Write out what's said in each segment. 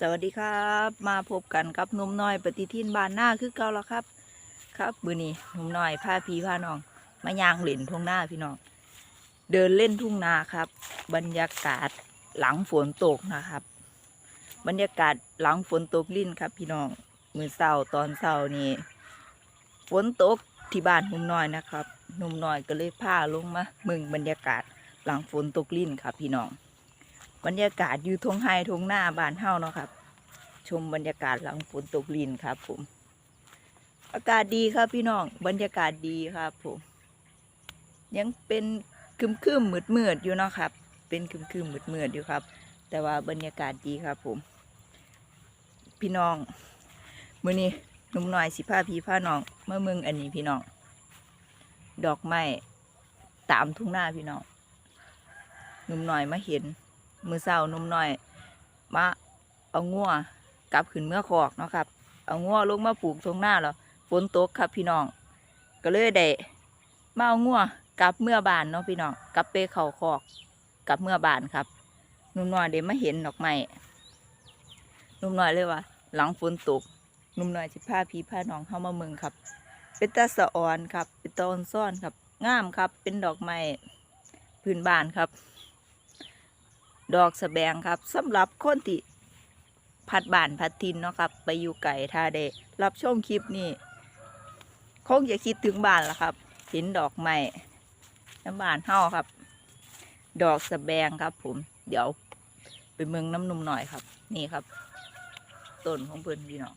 สวัสดีครับมาพบกันกับนุ่มน้อยปฏิทินบานหน้าคือเก่าแล้วครับ ครับมือนี้นุ่มน้อยพาพี่พาน้องมายางเหล่นทุ่งหน้าพี่น้อง เดินเล่นทุ่งนาครับ บรรยากาศหลังฝนตกนะครับ บรรยากาศหลังฝนตกลิ่นครับ พี่น้องมือเศร้าตอนเศร้านี่ฝนตกที่บ้านนุ่มน้อยนะครับนุ่มน้อยก็เลยพาลงมาเมืองบรรยากาศหลังฝนตกลิ่นครับพี่น้อง บรรยากาศอยู่ทงไฮทงหน้าบานเฮาเนาะครับ ชมบรรยากาศหลังฝนตกลินครับผม อากาศดีครับพี่น้อง บรรยากาศดีครับผม ยังเป็นคึมคึมมืดมืดอยู่เนาะครับ เป็นคึมคึมมืดมืดอยู่ครับ แต่ว่าบรรยากาศดีครับผม พี่น้องมื้อนี้หนุ่มหน้อยสิพาพี่พาน้องเมื่อมึงอันนี้พี่น้อง ดอกไม้ตามทุ่งหน้าพี่น้องหนุ่มหน้อยมาเห็น มือเศร้านุ่มน้อย มาเอางัวกลับขึ้นเมื่อคอกเนาะครับ เอางัวลงมาปลูกตรงหน้าแล้วฝนตกครับพี่น้อง ก็เลยได้มาเอางัวกลับเมื่อบานเนาะพี่น้องกลับไปเข่าคอกกลับเมื่อบานครับนุ่มน้อยเดี๋ยวมาเห็นดอกไม้นุ่มน้อยเลยว่า หลังฝนตกนุ่มน้อยสิพาพี่พาน้องเข้ามาเมืองครับ เป็นตาสะออนครับ เป็นตออนซ่อนครับงามครับ เป็นดอกไม้พื้นบ้านครับ ดอกสะแบงครับสำหรับคนที่พัดบ้านพัดทินเนาะครับ ไปอยู่ไก่ท่าเดรับชมคลิปนี้คงจะคิดถึงบ้านละครับเห็นดอกไม้น้ำบานเฮาครับ ดอกสะแบงครับ ผม เดี๋ยวไปเมืองน้ำนมหน่อยครับ นี่ครับต้นของเพื่อนพี่น้อง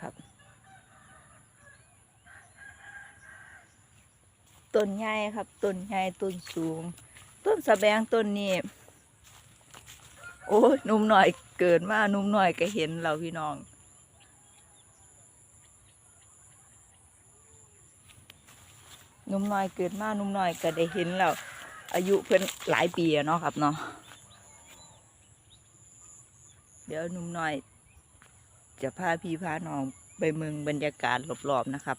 ครับ ต้นใหญ่ครับต้นใหญ่ต้นสูง ต้นสะแบงต้นนี้โอ้ยหนุ่มหน่อยเกิดมาหนุ่มหน่อยก็เห็นเราพี่น้องหนุ่มหน้อยเกิดมาหนุ่มหน้อยก็ได้เห็นแล้ว อายุเพิ่นหลายปีเนาะครับเนาะเดี๋ยวหนุ่มหน้อย จะพาพี่พาน้องไปเมืองบรรยากาศรอบๆนะครับ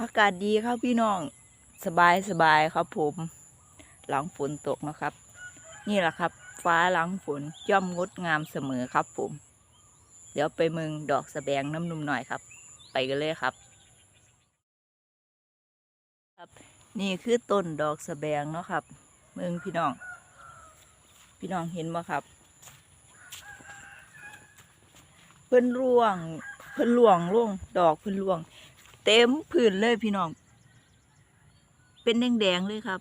อากาศดีครับพี่น้อง สบายสบายครับผม หลังฝนตกนะครับ นี่แหละครับ ฟ้าหลังฝนย่อมงดงามเสมอครับผม เดี๋ยวไปเมืองดอกสะแบงน้ำนุ่มหน่อยครับ ไปกันเลยครับ ครับ นี่คือต้นดอกสะแบงเนาะครับ เมืองพี่น้อง พี่น้องเห็นไหมครับ เพิ่นร่วง เพิ่นร่วงร่วงดอกเพิ่นร่วง เต็มพื้นเลยพี่น้อง เป็นแดงๆเลยครับ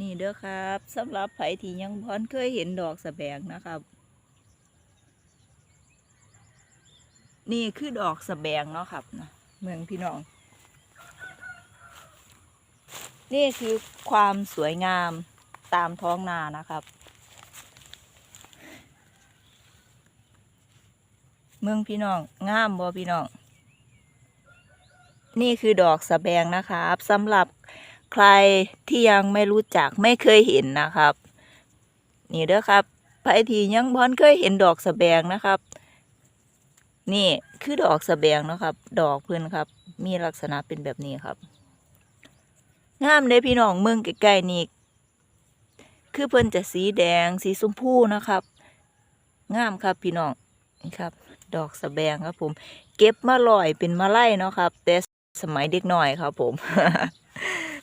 นี่เด้อครับสำหรับไผที่ยังพอนเคยเห็นดอกสะแบงนะครับ นี่คือดอกสะแบงเนาะครับนะเมืองพี่น้อง นี่คือความสวยงามตามท้องนานะครับ เมืองพี่น้องงามบ่พี่น้อง นี่คือดอกสะแบงนะครับสำหรับใครที่ยังไม่รู้จักไม่เคยเห็นนะครับ นี่เด้อครับใครที่ยังพอนเคยเห็นดอกสะแบงนะครับ นี่คือดอกสะแบงนะครับ ดอกเพื่อนครับ มีลักษณะเป็นแบบนี้ครับงามเลยพี่น้องเมืองใกล้ๆนี่คือเพิ่นจะสีแดงสีชมพูนะครับงามครับพี่น้องนี่ครับ ดอกสะแบงครับผม เก็บมาลอยเป็นมาไล่เนาะครับแต่ สมัยเด็กหน่อยครับผม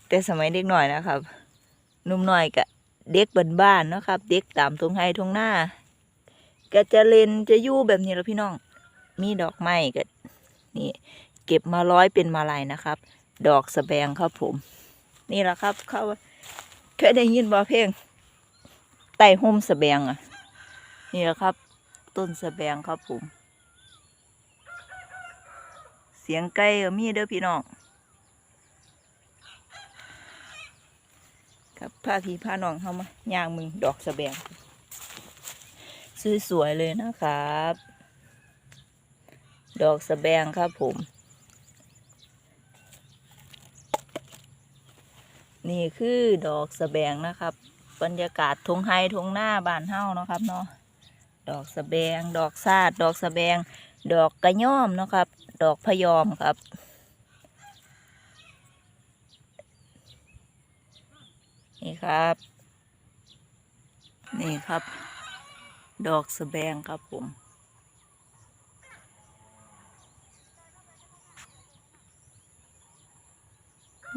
แต่สมัยเด็กหน่อยนะครับนุ่มหน่อยกับเด็กบ้านนะครับ เด็กตามทงไฮทงหน้าก็จะเล่นจะยู่แบบนี้แล้วพี่น้อง มีดอกไม้ก็นี่เก็บมาร้อยเป็นมาลัยนะครับ ดอกสะแบงครับผม นี่แหละครับ เขาเคยได้ยินบ่เพลงไต่ห่มสะแบงอะ นี่แหละครับ ต้นสะแบงครับผม สียงไก่ก็มีเด้อพี่น้องครับพาพี่พาน้องเข้ามาย่างมึงดอกสะแบงสวยๆเลยนะครับ ดอกสะแบงครับผม นี่คือดอกสะแบงนะครับ บรรยากาศทงไฮทงหน้าบานเฮาเนาะครับเนาะดอกสะแบง ดอกซาด ดอกสะแบง ดอกกระย่อมนะครับ ดอกพยอมครับ นี่ครับ นี่ครับ ดอกสแบงครับผม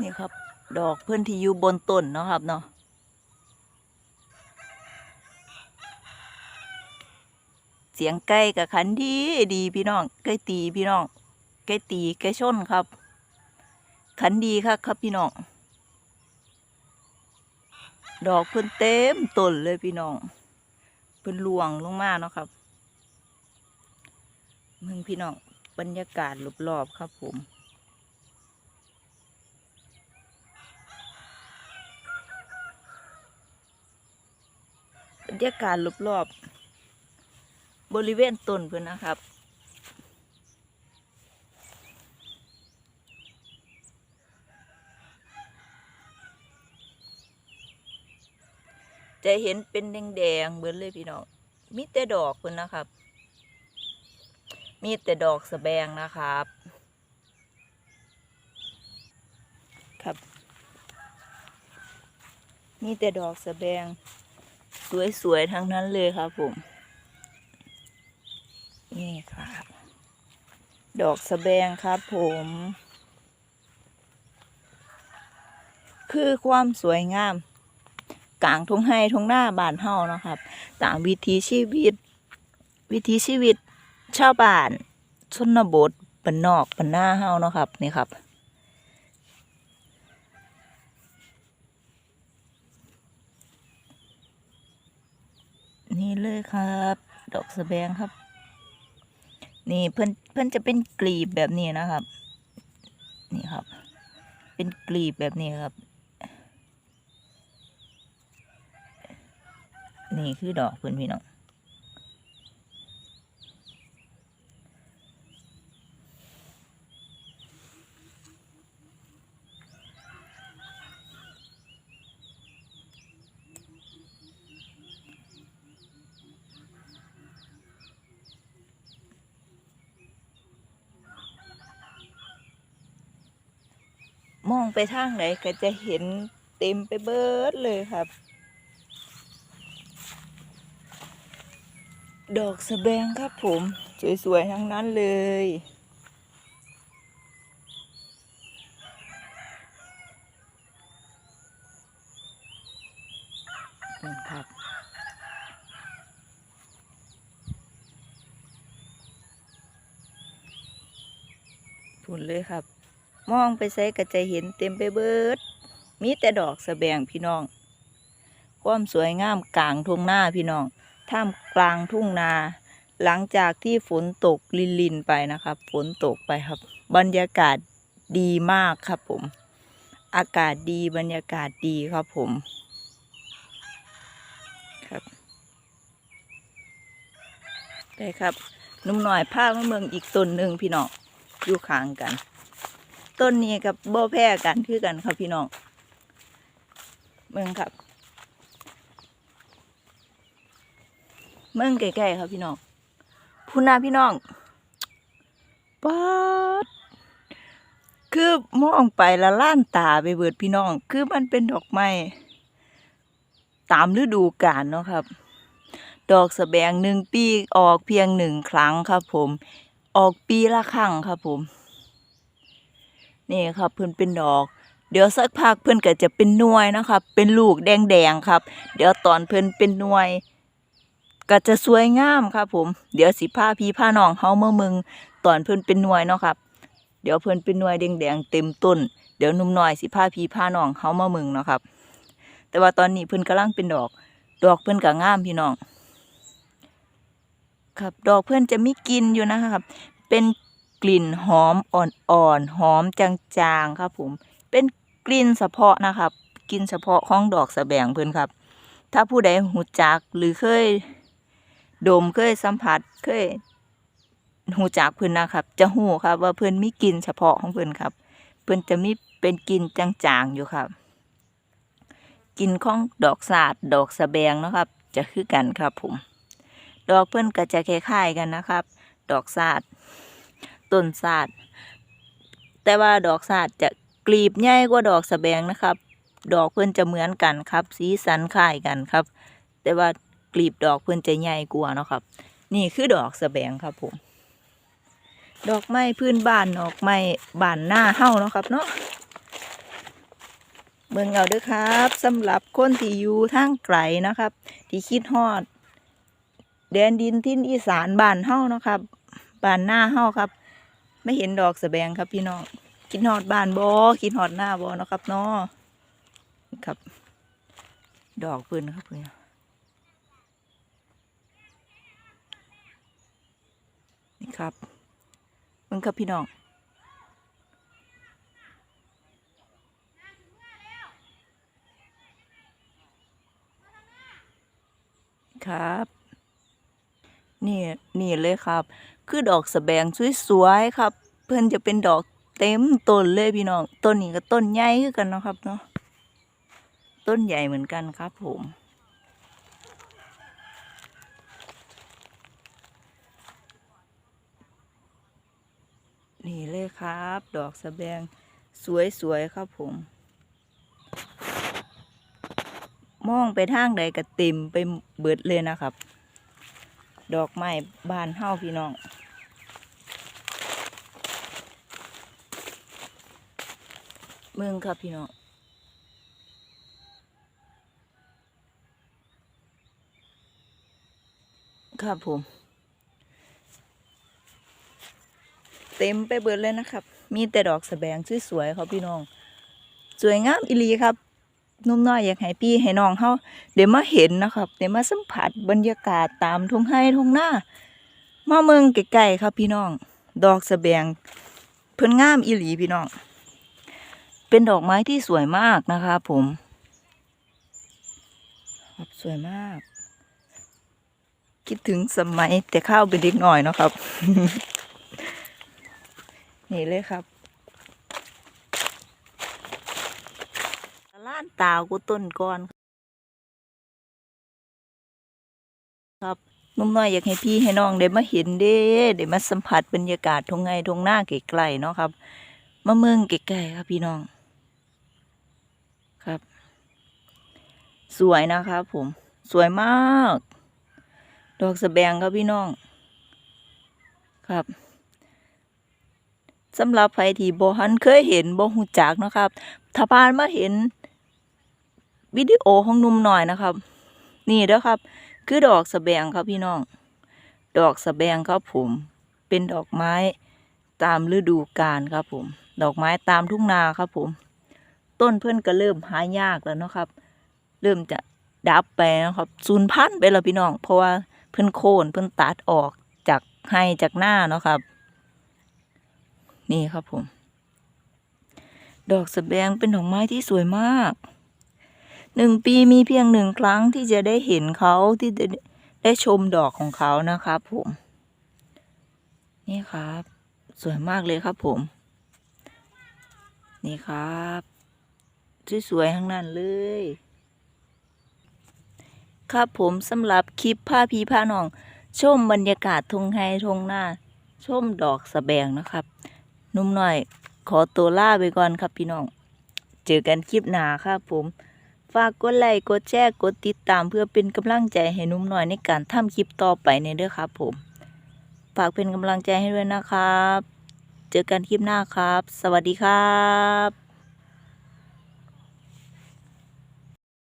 นี่ครับ ดอกเพื่อนที่อยู่บนต้นเนาะครับเนาะ สียงไก่กับขันดีดีพี่น้องไก่ตีพี่น้องไก่ตีไก่ชนครับ ขันดีครับครับพี่น้อง ดอกเพิ่นเต็มต้นเลยพี่น้องเพิ่นลวงลงมาเนาะครับมึงพี่น้องบรรยากาศรอบๆครับผมบรรยากาศรอบๆ บริเวณต้นเพื่อนนะครับ จะเห็นเป็นแดงๆเหมือนเลยพี่น้อง มีแต่ดอกเพื่อนนะครับ มีแต่ดอกสะแบงนะครับ ครับ มีแต่ดอกสะแบง สวยๆทั้งนั้นเลยครับผม นี่ครับ ดอกสะแบงครับผม คือความสวยงาม กลางทุ่งไห้ทุ่งหน้าบานเฮาเนาะครับ ตามวิถีชีวิต วิถีชีวิตชาวบ้านชนบทบ้านนอกบนหน้าเฮาเนาะครับนี่ครับนี่เลยครับ ดอกสะแบงครับ นี่เพื่อนเพื่อนจะเป็นกลีบแบบนี้นะครับ นี่ครับ เป็นกลีบแบบนี้ครับ นี่คือดอกเพื่อนพี่น้อง มองไปทางไหนก็จะเห็นเต็มไปเบิดเลยครับ ดอกสะแบงครับผม สวยๆ ทั้งนั้นเลยนี่ครับพุ่นเลยครับ มองไปใส่ก็จะเห็นเต็มไปเบิด มีแต่ดอกสะแบงพี่น้อง ความสวยงามกลางทุ่งนาพี่น้อง ท่ามกลางทุ่งนา หลังจากที่ฝนตกลินลินไปนะครับ ฝนตกไปครับ บรรยากาศดีมากครับผม อากาศดีบรรยากาศดีครับผมครับได้ครับ นุ่มหน่อยพามาเมืองอีกต้นหนึ่งพี่น้องอยู่ข้างกัน ต้นนี้กับโบแพ้กันคือกันครับพี่น้องเมืองครับเมืองใกล้ๆครับพี่น้องพูนาพี่น้องป๊าดคือมองไปละล้านตาไปเบิดพี่น้อง คือมันเป็นดอกไม้ตามฤดูกาลเนาะครับ ดอกสะแบงหนึ่งปีออกเพียงหนึ่งครั้งครับผม ออกปีละครั้งครับผม นี่ครับเพื่อนเป็นดอก เดี๋ยวสักพักเพื่อนก็จะเป็นหน่วยนะครับ เป็นลูกแดงๆครับ เดี๋ยวตอนเพื่อนเป็นหน่วย ก็จะสวยงามครับ ผม เดี๋ยวสิผ้าพี่ผ้าน้องเฮาเมื่อมึงตอนเพิ่นเป็นหน่วยเนาะครับ เดี๋ยวเพิ่นเป็นหน่วยแดงๆเต็มต้น เดี๋ยวหนุ่มน้อยสิผ้าพี่ผ้าน้องเฮาเมามึงเนาะครับ แต่ว่าตอนนี้เพิ่นกำลังเป็นดอก ดอกเพิ่นก็งามพี่น้อง ครับ ดอกเพิ่นจะมีกินอยู่นะครับ เป็น กลิ่นหอมอ่อนๆหอมจางๆครับผมเป็นกลิ่นเฉพาะนะครับกลิ่นเฉพาะของดอกสะแบงเพิ่อนครับ ถ้าผู้ใดหูจักหรือเคยดมเคยสัมผัสเคยหูจักเพิ่อนนะครับ จะหูครับว่าเพิ่อนมีกลิ่นเฉพาะของเพิ่อนครับ เพิ่อนจะมีเป็นกลิ่นจางๆอยู่ครับกลิ่นของดอกสาดดอกสะแบงนะครับ จะคือกันครับผม ดอกเพิ่อนก็จะคล้ายๆกันนะครับ ดอกสาด ต้นสาดแต่ว่าดอกสาดจะกลีบใหญ่กว่าดอกสะแบงนะครับ ดอกเพิ่นจะเหมือนกันครับ สีสันคล้ายกันครับ แต่ว่ากลีบดอกเพิ่นจะใหญ่กว่าเนาะครับ นี่คือดอกสะแบงครับผมดอกไม้พื้นบ้านดอกไม้บ้านหน้าเฮาเนาะครับเนาะเบิ่งเอาด้อครับสำหรับคนที่อยู่ทางไกลนะครับ ที่คิดฮอด แดนดินทินอีสานบ้านเฮานะครับบ้านหน้าเฮาครับ ไม่เห็นดอกสแบงครับพี่น้องคิดฮอดบ้านบ่คิดฮอดหน้าบ่เนาะครับเนาะครับ ดอกเพิ่นครับเพิ่นนี่ครับเบิ่งครับพี่น้องครับ นี่ นี่เลยครับ คือดอกสะแบงสวยๆครับ เพื่อนจะเป็นดอกเต็มต้นเลยพี่น้องต้นนี้ก็ต้นใหญ่คือกันนะครับเนาะต้นใหญ่เหมือนกันครับผมนี่เลยครับ ดอกสะแบงสวยๆครับผม มองไปทางใดก็เต็มไปเบิดเลยนะครับ ดอกไม้บานเฮาพี่น้อง เมืองครับพี่น้องครับผม เต็มไปเบิดเลยนะครับ มีแต่ดอกสะแบงสวยๆครับพี่น้อง สวยงามอีหลีครับนุ่มน้อยอยากให้พี่ให้น้องเฮาเดี๋ยวมาเห็นนะครับเดี๋ยวมาสัมผัสบรรยากาศตามทุ่งไร่ทุ่งนามาเมืองไกลๆครับพี่น้อง ดอกสะแบงเพิ่นงามอีหลีพี่น้อง เป็นดอกไม้ที่สวยมากนะคะผมครับสวยมาก คิดถึงสมัยแต่ข้าวเป็นเด็กหน่อยเนาะครับ นี่เลยครับล้านตาวกูต้นก่อน ครับนุ่มน้อยอยากให้พี่ให้น้องได้มาเห็นเด้ได้มาสัมผัสบรรยากาศทงไงทงหน้าไกลๆเนาะครับ มาเมืองไกลๆครับพี่น้อง ครับ สวยนะครับผมสวยมาก ดอกสะแบงครับพี่น้อง ครับสำหรับใครที่บ่หันเคยเห็นบ่หูจักนะครับ ถ้าผ่านมาเห็น วิดีโอของหนุ่มหน่อยนะครับ นี่เด้อครับ คือดอกสะแบงครับพี่น้อง ดอกสะแบงครับผม เป็นดอกไม้ตามฤดูกาลครับผม ดอกไม้ตามทุ่งนาครับผม ต้นเพื่อนก็เริ่มหายากแล้วนะครับ เริ่มจะดับไปนะครับสูญพันธุ์ไปแล้วพี่น้อง เพราะว่าเพื่อนโค่นเพื่อนตัดออกจากให้จากหน้าเนาะครับ นี่ครับผม ดอกสะแบงเป็นดอกไม้ที่สวยมากหนึ่งปีมีเพียงหนึ่งครั้งที่จะได้เห็นเขาที่จะได้ชมดอกของเขานะครับผม นี่ครับ สวยมากเลยครับผม นี่ครับ สวยๆทั้งนั้นเลย ครับผมสำหรับคลิปผ้าพีผ้าน้อง ชมบรรยากาศทงไฮทงหน้า ชมดอกสะแบงนะครับ นุ่มหน่อย ขอตัวล่าไปก่อนครับพี่น้อง เจอกันคลิปหน้าครับผม ฝากกดไลค์กดแชร์กดติดตามเพื่อเป็นกำลังใจให้นุ่มหน่อยในการทำคลิปต่อไปในเด้อครับผม ฝากเป็นกำลังใจให้ด้วยนะครับ เจอกันคลิปหน้าครับ สวัสดีครับ